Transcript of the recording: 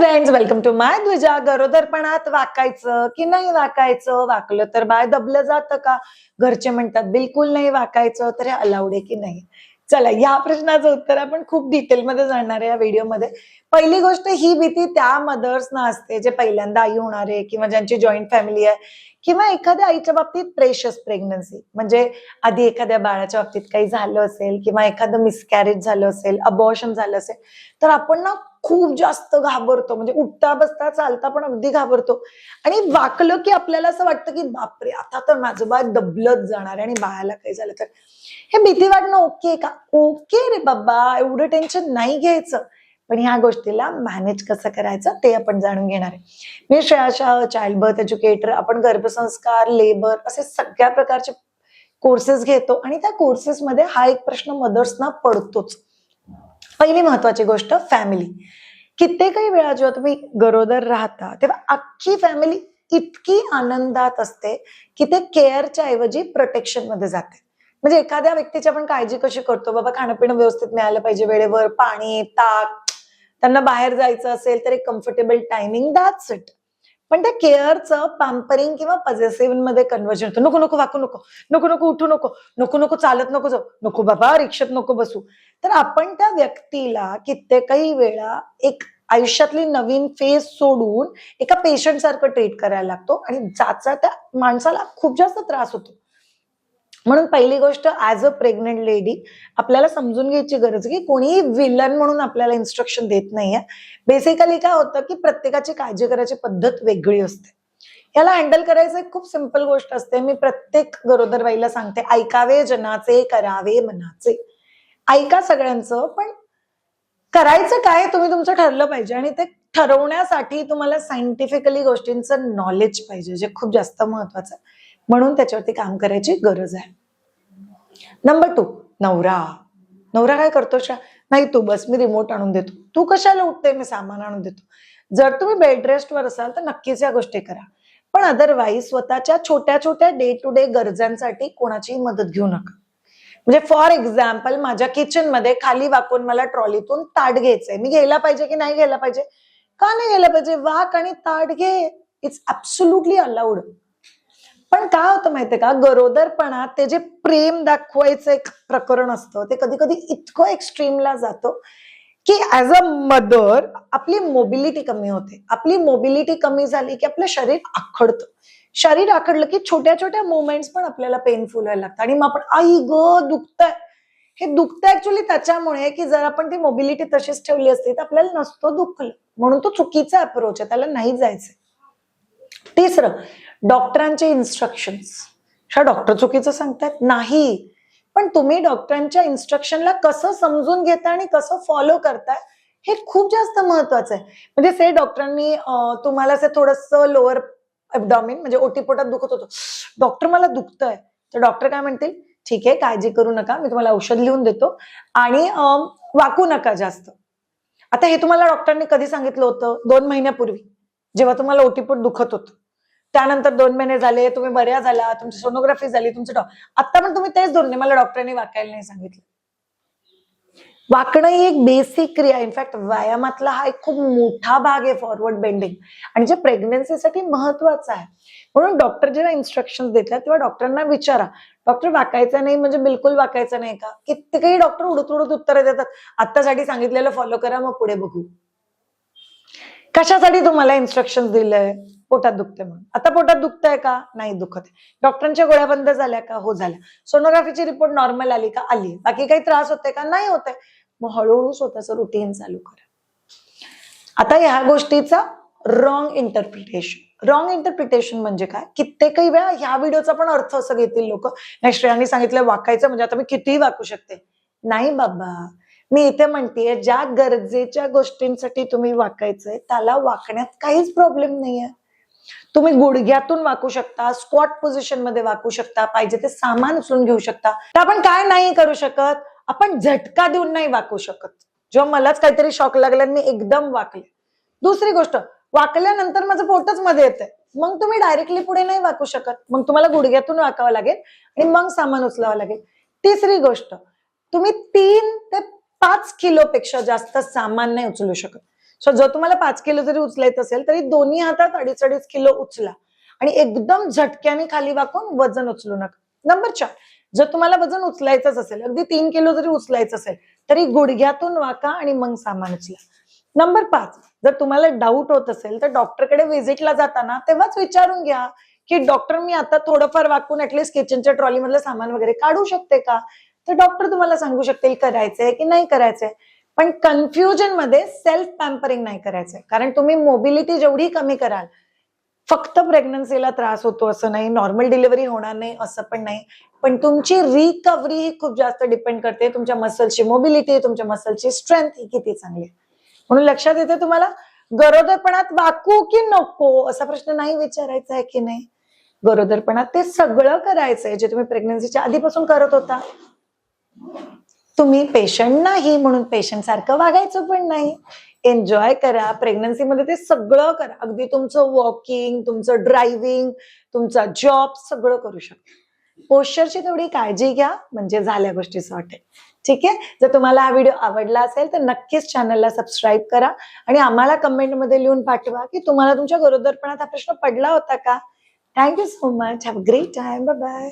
Friends welcome to my Dwija गरोदरपणात वाकायचं की नाही वाकायचं? वाकलं तर बाय दबलं जातं का? घरचे म्हणतात बिलकुल नाही वाकायचं. तर हे अलाउड आहे की नाही? चला या प्रश्नाचं उत्तर आपण खूप डिटेलमध्ये जाणणार आहे या व्हिडिओमध्ये पहिली गोष्ट ही भीती त्या मदर्सना असते जे पहिल्यांदा आई होणार आहे किंवा ज्यांची जॉईंट फॅमिली आहे किंवा एखाद्या आईच्या बाबतीत प्रेशस प्रेग्नन्सी म्हणजे आधी एखाद्या बाळाच्या बाबतीत काही झालं असेल किंवा एखादं मिसकॅरेज झालं असेल अबॉर्शन झालं असेल तर आपण ना खूप जास्त घाबरतो. म्हणजे उठता बसता चालता पण अगदी घाबरतो. आणि वाकलं की आपल्याला असं वाटतं की बापरे आता तर माझं बाळ दबलत जाणार आहे आणि बाळाला काही झालं तर. हे भीती वाटणं ओके का? ओके रे बाबा एवढं टेन्शन नाही घ्यायचं. पण ह्या गोष्टीला मॅनेज कसं करायचं ते आपण जाणून घेणार आहे. मी श्रेयाशा चाइल्ड बर्थ एज्युकेटर आपण गर्भसंस्कार लेबर असे सगळ्या प्रकारचे कोर्सेस घेतो आणि त्या कोर्सेसमध्ये हा एक प्रश्न मदर्सना पडतोच. पहिली महत्वाची गोष्ट फॅमिली कित्येकही वेळा जेव्हा तुम्ही गरोदर राहता तेव्हा अख्खी फॅमिली इतकी आनंदात असते की ते केअरच्या ऐवजी प्रोटेक्शनमध्ये जाते. म्हणजे एखाद्या व्यक्तीची आपण काळजी कशी करतो? बाबा खाणं पिणं व्यवस्थित मिळालं पाहिजे वेळेवर पाणी ताक त्यांना बाहेर जायचं असेल तर एक कम्फर्टेबल टायमिंग दॅट्स इट पण त्या केअरचं पॅम्परिंग किंवा पजेसिव्हमध्ये कन्वर्जन होतं. नको नको वाकू नको. नको नको उठू नको. नको नको चालत नको जाऊ. नको बाबा रिक्षात नको बसू. तर आपण त्या व्यक्तीला कित्येकही वेळा एक आयुष्यातली नवीन फेज सोडून एका पेशंट सारखं ट्रीट करायला लागतो आणि ज्याचा त्या माणसाला खूप जास्त त्रास होतो. म्हणून पहिली गोष्ट ऍज अ प्रेग्नेंट लेडी आपल्याला समजून घ्यायची गरज की कोणीही विलन म्हणून आपल्याला इन्स्ट्रक्शन देत नाहीये. बेसिकली काय होतं की प्रत्येकाची काळजी करायची पद्धत वेगळी असते. याला हँडल करायचं एक खूप सिंपल गोष्ट असते. मी प्रत्येक गरोदरबाईला सांगते ऐकावे जनाचे करावे मनाचे. ऐका सगळ्यांचं पण करायचं काय तुम्ही तुमचं ठरलं पाहिजे आणि ते ठरवण्यासाठी तुम्हाला सायंटिफिकली गोष्टींचं नॉलेज पाहिजे जे खूप जास्त महत्वाचं आहे. म्हणून त्याच्यावरती काम करायची गरज आहे. नंबर टू नवरा. नवरा काय करतो नाही तू बस मी रिमोट आणून देतो. तू कशाला उठते मी सामान आणून देतो. जर तुम्ही बेड रेस्टवर असाल तर नक्कीच या गोष्टी करा. पण अदरवाईज स्वतःच्या छोट्या छोट्या डे टू डे गरजांसाठी कोणाचीही मदत घेऊ नका. म्हणजे फॉर एक्झाम्पल माझ्या किचनमध्ये खाली वाकून मला ट्रॉलीतून ताट घ्यायचंय. मी घ्यायला पाहिजे की नाही घ्यायला पाहिजे? का नाही घ्यायला पाहिजे? वाक आणि ताट घे. इट्स अब्सुल्युटली अलाउड पण काय होतं माहितीये का? गरोदरपणात ते जे प्रेम दाखवायचं एक प्रकरण असतं ते कधी कधी इतकं एक्स्ट्रीमला जातं की ऍज अ मदर आपली मोबिलिटी कमी होते. आपली मोबिलिटी कमी झाली की आपलं शरीर आखडतं. शरीर आखडलं की छोट्या छोट्या मुवमेंट्स पण आपल्याला पेनफुल व्हायला लागतात आणि मग आपण आई ग दुखतंय. हे दुखतं ऍक्च्युली त्याच्यामुळे की जर आपण ती मोबिलिटी तशीच ठेवली असती तर आपल्याला नसतो दुखलं. म्हणून तो चुकीचा अप्रोच आहे त्याला नाही जायचं तिसरं डॉक्टरांचे इन्स्ट्रक्शन्स ह्या डॉक्टर चुकीचं सांगतात नाही. पण तुम्ही डॉक्टरांच्या इन्स्ट्रक्शनला कसं समजून घेता आणि कसं फॉलो करताय हे खूप जास्त महत्वाचं आहे. म्हणजे से डॉक्टरांनी तुम्हाला असं थोडस लोअर अबडॉमिन म्हणजे ओटीपोटात दुखत होतो. डॉक्टर मला दुखतंय. तर डॉक्टर काय म्हणतील? ठीक आहे काळजी करू नका मी तुम्हाला औषध लिहून देतो. आणि वाकू नका जास्त. आता हे तुम्हाला डॉक्टरांनी कधी सांगितलं होतं? दोन महिन्यापूर्वी जेव्हा तुम्हाला ओटीपोट दुखत होतं. त्यानंतर दोन महिने झाले तुम्ही बऱ्या झाला तुमची सोनोग्राफी झाली तुमचं डॉ आता पण तुम्ही तेच धोरणे मला डॉक्टरांनी वाकायला नाही सांगितलं. वाकणं ही एक बेसिक क्रिया इनफॅक्ट व्यायामातला हा एक खूप मोठा भाग आहे फॉरवर्ड बेंडिंग आणि जे प्रेग्नन्सीसाठी महत्वाचं आहे. म्हणून डॉक्टर जेव्हा इन्स्ट्रक्शन देतात तेव्हा डॉक्टरांना विचारा. डॉक्टर वाकायचं नाही म्हणजे बिलकुल वाकायचं नाही का? कित्येकही डॉक्टर उडत उडत उत्तरं देतात. आत्तासाठी सांगितलेलं फॉलो करा मग पुढे बघू. कशासाठी तुम्हाला इन्स्ट्रक्शन दिलंय? पोटात दुखते म्हणून. आता पोटात दुखतंय का? नाही दुखत डॉक्टरांच्या गोळ्या बंद झाल्या का? हो झाल्या. सोनोग्राफीची रिपोर्ट नॉर्मल आली का? आली. बाकी काही त्रास होते का? नाही होते मग हळूहळू स्वतःचं रुटीन चालू करा. आता ह्या गोष्टीचा रॉंग इंटरप्रिटेशन रॉंग इंटरप्रिटेशन म्हणजे काय? कित्येकही वेळा ह्या व्हिडिओचा पण अर्थ असं घेतील लोक. नाही श्रेयांनी सांगितलं वाकायचं म्हणजे आता मी कितीही वाकू शकते. नाही बाबा. मी इथे म्हणतेय ज्या गरजेच्या गोष्टींसाठी तुम्ही वाकायचंय त्याला वाकण्यात काहीच प्रॉब्लेम नाहीये. तुम्ही गुडघ्यातून वाकू शकता स्क्वॉट पोझिशनमध्ये वाकू शकता पाहिजे ते सामान उचलून घेऊ शकता. तर आपण काय नाही करू शकत? आपण झटका देऊन नाही वाकू शकत. जेव्हा मलाच काहीतरी शॉक लागला मी एकदम वाकले. दुसरी गोष्ट वाकल्यानंतर माझं पोटच मध्ये येतंय. मग तुम्ही डायरेक्टली पुढे नाही वाकू शकत. मग तुम्हाला गुडघ्यातून वाकावं लागेल आणि मग सामान उचलावं लागेल. तिसरी गोष्ट तुम्ही तीन ते पाच किलो पेक्षा जास्त सामान नाही उचलू शकत. सो जर तुम्हाला पाच किलो जरी उचलायचं असेल तरी दोन्ही हातात अडीच अडीच किलो उचला. आणि एकदम झटक्याने खाली वाकून वजन उचलू नका. नंबर चार जर तुम्हाला वजन उचलायचंच असेल अगदी तीन किलो जरी उचलायचं असेल तरी गुडघ्यातून वाका आणि मग सामान उचला. नंबर पाच जर तुम्हाला डाऊट होत असेल तर डॉक्टरकडे व्हिजिटला जाताना तेव्हाच विचारून घ्या की डॉक्टर मी आता थोडंफार वाकून ऍटलीस्ट किचनच्या ट्रॉलीमधलं सामान वगैरे काढू शकते का? तर डॉक्टर तुम्हाला सांगू शकतील करायचंय की नाही करायचंय? पण कन्फ्युजनमध्ये सेल्फ पॅम्परिंग नाही करायचंय. कारण तुम्ही मोबिलिटी जेवढी कमी कराल फक्त प्रेग्नन्सीला त्रास होतो असं नाही नॉर्मल डिलिव्हरी होणार नाही असं पण नाही. पण तुमची रिकव्हरी ही खूप जास्त डिपेंड करते. तुमच्या मसलची मोबिलिटी तुमच्या मसलची स्ट्रेंथ ही किती चांगली आहे. म्हणून लक्षात येते तुम्हाला गरोदरपणात वाकू की नको असा प्रश्न नाही विचारायचा आहे की नाही? गरोदरपणात ते सगळं करायचंय जे तुम्ही प्रेग्नन्सीच्या आधीपासून करत होता. तुम्ही पेशंट नाही म्हणून पेशंट सारखं वागायचं पण नाही. एन्जॉय करा. प्रेग्नन्सीमध्ये ते सगळं करा. अगदी तुमचं वॉकिंग तुमचं ड्रायव्हिंग तुमचा जॉब सगळं करू शकता. पोश्चरची तेवढी काळजी घ्या. म्हणजे झाल्या गोष्टी सॉर्ट आहे ठीक आहे? जर तुम्हाला हा व्हिडिओ आवडला असेल तर नक्कीच चॅनलला सबस्क्राईब करा. आणि आम्हाला कमेंटमध्ये लिहून पाठवा की तुम्हाला तुमच्या गरोदरपणात हा प्रश्न पडला होता का? Thank you so much have great time bye